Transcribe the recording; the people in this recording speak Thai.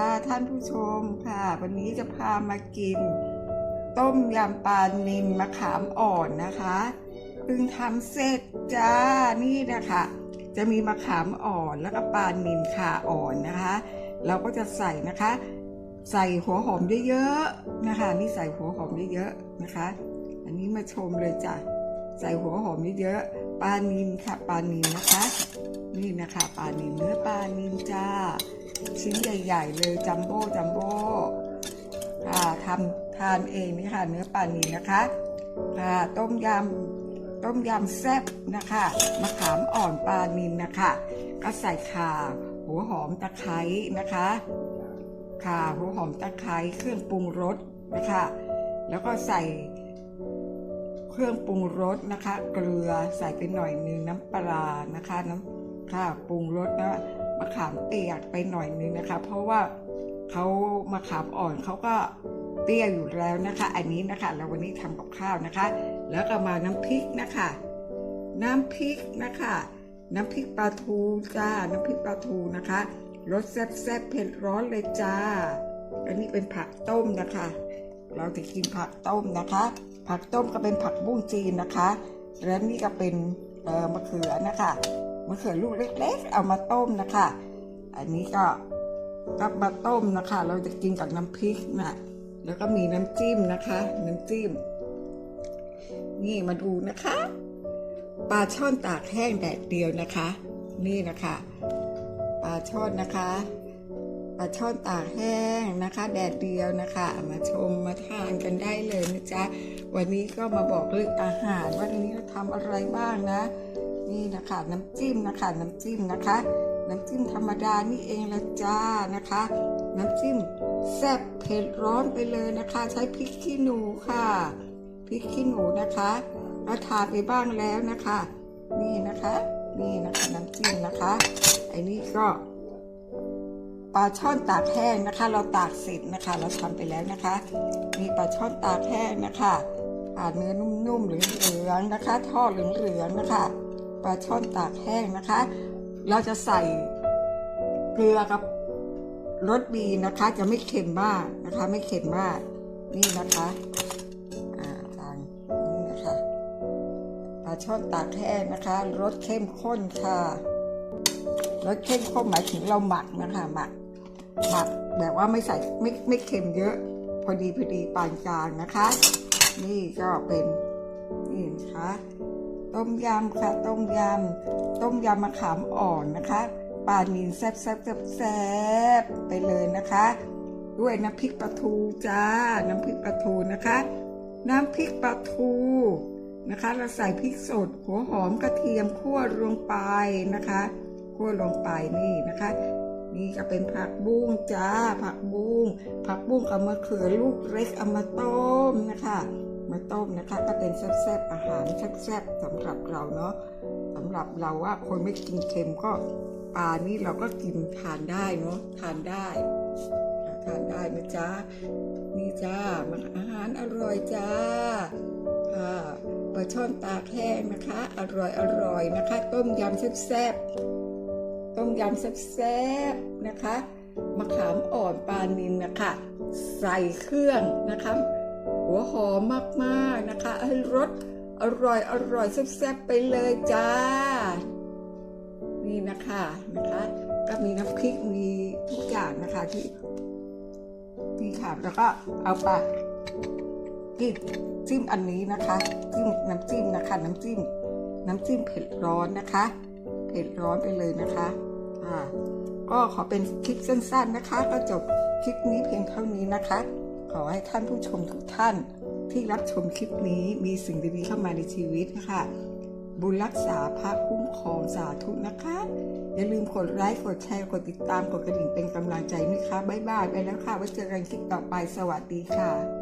ค่ะท่านผู้ชมค่ะ วันนี้จะพามากิน ต้มยำปลานิลมะขามอ่อนนะคะเพิ่งทำเสร็จจ้านี่นะคะ จะมีมะขามอ่อนแล้วก็ปลานิลขาอ่อนนะคะ เราก็จะใส่นะคะ ใส่หัวหอมเยอะๆนะคะ นี่ใส่หัวหอมเยอะๆนะคะ อันนี้มาชมเลยจ้ะใส่หัวหอมเยอะๆปลานิลค่ะปลานิลนะคะ นี่นะคะปลานิลเนื้อปลานิลจ้า ชิ้นใหญ่ ๆ เลยจัมโบ้จัมโบ้ค่ะทำทานเองนี่ค่ะ เนื้อปลานิลนะคะค่ะต้มยำต้มยำแซ่บนะคะมะขามอ่อนปลานิลนะคะ ก็ใส่ข่าหัวหอมตะไคร้นะคะข่าหัวหอมตะไคร้เครื่องปรุงรสนะคะ แล้วก็ใส่เครื่องปรุงรสนะคะ เกลือใส่ไปหน่อยนึงน้ำปลานะคะ น้ำค่ะปรุงรสนะ มะขามเปียกไปหน่อยนึงนะคะ เพราะว่าเขามะขามอ่อนเขาก็เปรี้ยวอยู่แล้วนะคะ อันนี้นะคะแล้ววันนี้ทำกับข้าวนะคะ แล้วก็มาน้ำพริกนะคะ น้ำพริกนะคะ น้ำพริกปลาทูจ้า น้ำพริกปลาทูนะคะรสแซ่บๆเผ็ดร้อนเลยจ้า อันนี้เป็นผักต้มนะคะ เราจะกินผักต้มนะคะ ผักต้มก็เป็นผักบุ้งจีนนะคะ แล้วนี่ก็เป็นมะเขือนะคะ มะเขือลูกเล็กๆ เอามาต้มนะคะ อันนี้ก็ก็มาต้มนะคะ เราจะกินกับน้ำพริกนะแล้วก็มีน้ำจิ้มนะคะ น้ำจิ้ม นี่มาดูนะคะ ปลาช่อนตากแห้งแดดเดียวนะคะ นี่นะคะ ปลาช่อนนะคะ ปลาช่อนตากแห้งนะคะ แดดเดียวนะคะ มาชมมาทานกันได้เลยนะจ๊ะ วันนี้ก็มาบอกเรื่องอาหารว่าวันนี้เราทำอะไรบ้างนะ นี่นะคะ น้ำจิ้มนะคะ น้ำจิ้มนะคะ น้ำจิ้มธรรมดานี่เองละจ้านะคะ น้ำจิ้มแซ่บเผ็ดร้อนไปเลยนะคะ ใช้พริกขี้หนูค่ะพริกขี้หนูนะคะเราทานไปบ้างแล้วนะคะ นี่นะคะ นี่นะคะน้ำจิ้มนะคะไอ้นี่ก็ปลาช่อนตากแห้งนะคะ เราตากเสร็จนะคะ เราทำไปแล้วนะคะ มีปลาช่อนตากแห้งนะคะอ่าเนื้อนุ่มๆเหลืองๆนะคะ ทอดเหลืองๆนะคะ ปลาช่อนตากแห้งนะคะ เราจะใส่เกลือกับรสดีนะคะ จะไม่เค็มมากนะคะ ไม่เค็มมาก นี่นะคะอ่าทางนี่นะคะปลาช่อนตากแห้งนะคะรสเข้มข้นค่ะรสเข้มข้นหมายถึงเราหมักนะคะหมักหมักแบบว่าไม่ใส่ไม่ไม่เค็มเยอะ พอดีพอดีปานกลางนะคะ นี่ก็เป็นนี่นะคะ ต้มยำค่ะต้มยำต้มยำมะขามอ่อนนะคะปลานิลแซ่บแซ่บแซ่บแซ่บไปเลยนะคะ ด้วยน้ำพริกปลาทูจ้าน้ำพริกปลาทูนะคะ น้ำพริกปลาทูนะคะ เราใส่พริกสดหัวหอมกระเทียมคั่วลงไปนะคะ คั่วลงไปนี่นะคะ นี่ก็เป็นผักบุ้งจ้า ผักบุ้งผักบุ้งกับมะเขือลูกเล็กเอามาต้มนะคะ มาต้มนะคะ ก็เป็นแซ่บๆอาหารแซ่บๆสำหรับเราเนาะสำหรับเราว่าคนไม่กินเค็มก็ปลานี่เราก็กินทานได้เนาะทานได้ทานได้นะจ๊ะนี่จ้ามันอาหารอร่อยจ้าค่ะปลาช่อนตาแห้งนะคะ อร่อยอร่อยนะคะ ต้มยำแซ่บๆ ต้มยำแซ่บๆนะคะมะขามอ่อนปลานิลนะคะ ใส่เครื่องนะคะ หัวหอมมากๆนะคะให้รสอร่อยอร่อยแซ่บๆไปเลยจ้า นี่นะคะนะคะ ก็มีน้ำพริกมีทุกอย่างนะคะที่ที่ค่ะแล้วก็เอาไปจิ้มจิ้มอันนี้นะคะจิ้มน้ำจิ้มนะคะ น้ำจิ้ม น้ำจิ้มเผ็ดร้อนนะคะ เผ็ดร้อนไปเลยนะคะ อ่าก็ขอเป็นคลิปสั้นๆนะคะ ก็จบคลิปนี้เพียงเท่านี้นะคะ ขอให้ท่านผู้ชมทุกท่านที่รับชมคลิปนี้มีสิ่งดีๆเข้ามาในชีวิตนะคะ บุญรักษาพระคุ้มครองสาธุนะคะ อย่าลืมกดไลค์กดแชร์กดติดตามกดกระดิ่งเป็นกำลังใจนะคะบ๊ายบายไปแล้วค่ะไว้เจอกันคลิปต่อไปสวัสดีค่ะ